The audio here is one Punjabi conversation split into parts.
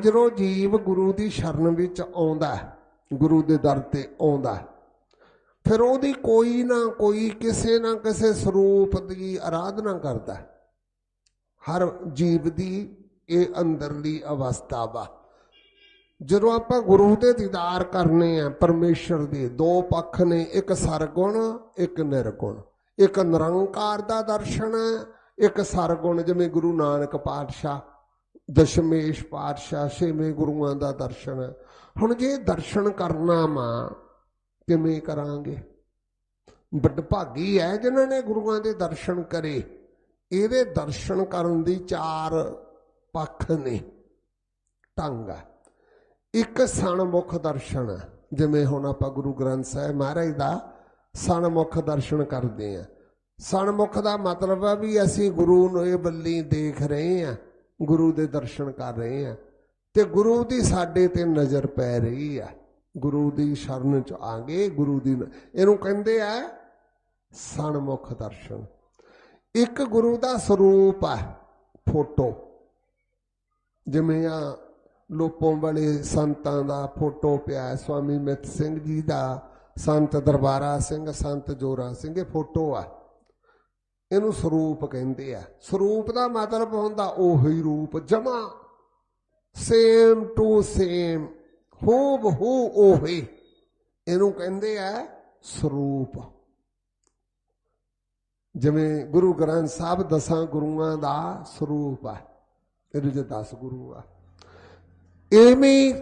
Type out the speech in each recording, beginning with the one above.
ਜਦੋਂ ਜੀਵ ਗੁਰੂ ਦੀ ਸ਼ਰਨ ਵਿੱਚ ਆਉਂਦਾ ਗੁਰੂ ਦੇ ਦਰ ਤੇ ਆਉਂਦਾ ਫਿਰ ਉਹਦੀ ਕੋਈ ਨਾ ਕੋਈ, ਕਿਸੇ ਨਾ ਕਿਸੇ ਸਰੂਪ ਦੀ ਆਰਾਧਨਾ ਕਰਦਾ ਹਰ ਜੀਵ ਦੀ ਇਹ ਅੰਦਰਲੀ ਅਵਸਥਾ ਵਾ। ਜਦੋਂ ਆਪਾਂ ਗੁਰੂ ਦੇ ਦੀਦਾਰ ਕਰਨੇ ਆ, ਪਰਮੇਸ਼ਰ ਦੇ ਦੋ ਪੱਖ ਨੇ, ਇੱਕ ਸਰਗੁਣ, ਇੱਕ ਨਿਰਗੁਣ। ਇੱਕ ਨਿਰੰਕਾਰ ਦਾ ਦਰਸ਼ਨ ਹੈ, ਇੱਕ ਸਰਗੁਣ, ਜਿਵੇਂ ਗੁਰੂ ਨਾਨਕ ਪਾਤਸ਼ਾਹ ਦਸ਼ਮੇਸ਼ ਪਾਤਸ਼ਾਹ, ਛੇਵੇਂ ਗੁਰੂਆਂ ਦਾ ਦਰਸ਼ਨ। ਹੁਣ ਜੇ ਦਰਸ਼ਨ ਕਰਨਾ ਮਾਂ ਕਿਵੇਂ ਕਰਾਂਗੇ? ਵੱਡਭਾਗੀ ਹੈ ਜਿਨ੍ਹਾਂ ਨੇ ਗੁਰੂਆਂ ਦੇ ਦਰਸ਼ਨ ਕਰੇ, ਇਹਦੇ ਦਰਸ਼ਨ ਕਰਨ ਦੀ ਚਾਰ ਪੱਖ ਨੇ। ਢੰਗ ਹੈ। ਇੱਕ ਸਣਮੁਖ ਦਰਸ਼ਨ, ਜਿਵੇਂ ਹੁਣ ਆਪਾਂ ਗੁਰੂ ਗ੍ਰੰਥ ਸਾਹਿਬ ਮਹਾਰਾਜ ਦਾ ਸਣਮੁਖ ਦਰਸ਼ਨ ਕਰਦੇ ਆ ਸਣਮੁਖ ਦਾ ਮਤਲਬ ਹੈ ਵੀ ਅਸੀਂ ਗੁਰੂ ਨੂੰ ਇਹ ਬੱਲੀ ਦੇਖ ਰਹੇ ਆ ਗੁਰੂ ਦੇ ਦਰਸ਼ਨ ਕਰ ਰਹੇ ਆ। ਤੇ ਗੁਰੂ ਦੀ ਸਾਡੇ ਤੇ ਨਜ਼ਰ ਪੈ ਰਹੀ ਆ। ਗੁਰੂ ਦੀ ਸ਼ਰਨ ਚ ਆ ਗਏ, ਗੁਰੂ ਦੀ ਇਹਨੂੰ ਕਹਿੰਦੇ ਆ ਸਣਮੁਖ ਦਰਸ਼ਨ। ਇੱਕ ਗੁਰੂ ਦਾ ਸਰੂਪ ਆ, ਫੋਟੋ। ਜਿਵੇਂ ਆ ਲੋਪੋਂ ਵਾਲੇ ਸੰਤਾਂ ਦਾ ਫੋਟੋ ਪਿਆ, ਸਵਾਮੀ ਮਿੱਤ ਸਿੰਘ ਜੀ ਦਾ, ਸੰਤ ਦਰਬਾਰਾ ਸਿੰਘ, ਸੰਤ ਜੋਰਾ ਸਿੰਘ, ਇਹ ਫੋਟੋ ਆ। ਇਹਨੂੰ ਸਰੂਪ ਕਹਿੰਦੇ ਆ। ਸਰੂਪ ਦਾ ਮਤਲਬ ਹੁੰਦਾ ਉਹੀ ਰੂਪ, ਜਮਾ। ਸੇਮ ਟੂ ਸੇਮ, ਹੂਬ ਹੂ ਉਹੀ। ਇਹਨੂੰ ਕਹਿੰਦੇ ਆ ਸਰੂਪ। ਜਿਵੇਂ ਗੁਰੂ ਗ੍ਰੰਥ ਸਾਹਿਬ ਦਸਾਂ ਗੁਰੂਆਂ ਦਾ ਸਰੂਪ ਆ, ਇਹਦੇ ਚ 10 ਗੁਰੂ ਆ। ਐਵੇਂ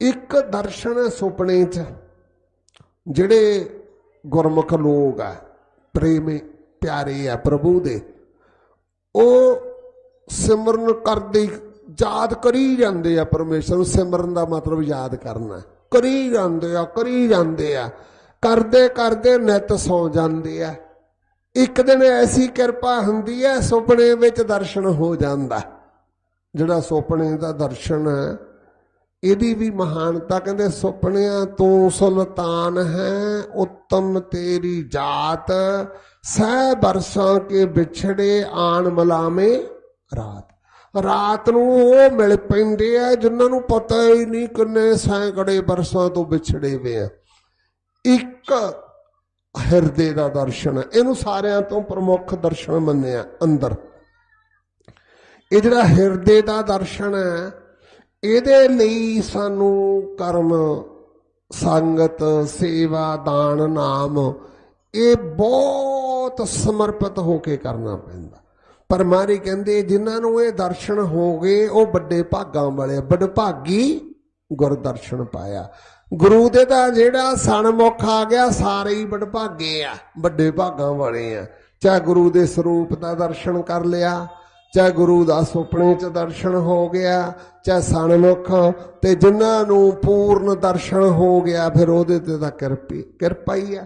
ਇੱਕ ਦਰਸ਼ਨ ਸੁਪਨੇ ਚ ਜਿਹੜੇ ਗੁਰਮੁਖ ਲੋਕ ਆ, ਪ੍ਰੇਮੀ ਪਿਆਰੇ ਆ ਪ੍ਰਭੂ ਦੇ। ਉਹ ਸਿਮਰਨ ਕਰਦੇ ਯਾਦ ਕਰੀ ਜਾਂਦੇ ਆ ਪਰਮੇਸ਼ਰ ਨੂੰ। ਸਿਮਰਨ ਦਾ ਮਤਲਬ ਯਾਦ ਕਰਨਾ। ਕਰੀ ਜਾਂਦੇ ਆ, ਕਰੀ ਜਾਂਦੇ ਆ। ਕਰਦੇ ਕਰਦੇ ਨਿਤ ਸੌ ਜਾਂਦੇ ਆ। ਇੱਕ ਦਿਨ ਐਸੀ ਕਿਰਪਾ ਹੁੰਦੀ ਹੈ ਸੁਪਨੇ ਵਿੱਚ ਦਰਸ਼ਨ ਹੋ ਜਾਂਦਾ। ਜਿਹੜਾ ਸੁਪਨੇ ਦਾ ਦਰਸ਼ਨ ਹੈ ਇਹਦੀ ਵੀ ਮਹਾਨਤਾ ਕਹਿੰਦੇ ਸੁਪਨਿਆਂ ਤੋਂ ਸੁਲਤਾਨ ਹੈ, ਉੱਤਮ ਤੇਰੀ ਜਾਤ, ਸਹਿ ਬਰਸਾਂ ਕੇ ਵਿਛੜੇ ਆਣ ਮਲਾਵੇਂ ਰਾਤ। ਰਾਤ ਨੂੰ ਉਹ ਮਿਲ ਪੈਂਦੇ ਆ ਜਿਨ੍ਹਾਂ ਨੂੰ ਪਤਾ ਹੀ ਨਹੀਂ ਕਿੰਨੇ ਸੈਂਕੜੇ ਬਰਸਾਂ ਤੋਂ ਵਿਛੜੇ ਵੇ ਆ। ਇੱਕ ਹਿਰਦੇ ਦਾ ਦਰਸ਼ਨ ਹੈ ਇਹਨੂੰ ਸਾਰਿਆਂ ਤੋਂ ਪ੍ਰਮੁੱਖ ਦਰਸ਼ਨ ਮੰਨਿਆ ਅੰਦਰ। ਇਹ ਜਿਹੜਾ ਹਿਰਦੇ ਦਾ ਦਰਸ਼ਨ ਹੈ ਇਹਦੇ ਲਈ ਸਾਨੂੰ ਕਰਮ, ਸੰਗਤ, ਸੇਵਾ, ਦਾਨ, ਨਾਮ, ਇਹ ਬਹੁਤ ਸਮਰਪਿਤ ਹੋ ਕੇ ਕਰਨਾ ਪੈਂਦਾ। ਪਰ ਮਾਰੀ ਕਹਿੰਦੇ ਜਿਨ੍ਹਾਂ ਨੂੰ ਇਹ ਦਰਸ਼ਨ ਹੋ ਗਏ, ਉਹ ਵੱਡੇ ਭਾਗਾਂ ਵਾਲੇ, ਵਡਭਾਗੀ ਗੁਰਦਰਸ਼ਨ ਪਾਇਆ। ਗੁਰੂ ਦੇ ਤਾਂ ਜਿਹੜਾ ਸਨਮੁਖ ਆ ਗਿਆ, ਸਾਰੇ ਹੀ ਵਡਭਾਗੇ ਆ, ਵੱਡੇ ਭਾਗਾਂ ਵਾਲੇ ਆ। ਚਾਹੇ ਗੁਰੂ ਦੇ ਸਰੂਪ ਦਾ ਦਰਸ਼ਨ ਕਰ ਲਿਆ ਚਾਹੇ ਗੁਰੂ ਦਾ ਸੁਪਨੇ ਚ ਦਰਸ਼ਨ ਹੋ ਗਿਆ, ਚਾਹੇ ਸਨਮੁਖ, ਤੇ ਜਿਨ੍ਹਾਂ ਨੂੰ ਪੂਰਨ ਦਰਸ਼ਨ ਹੋ ਗਿਆ, ਫਿਰ ਉਹਦੇ ਤੇ ਤਾਂ ਕਿਰਪੀ ਕਿਰਪਾ ਹੀ ਆ।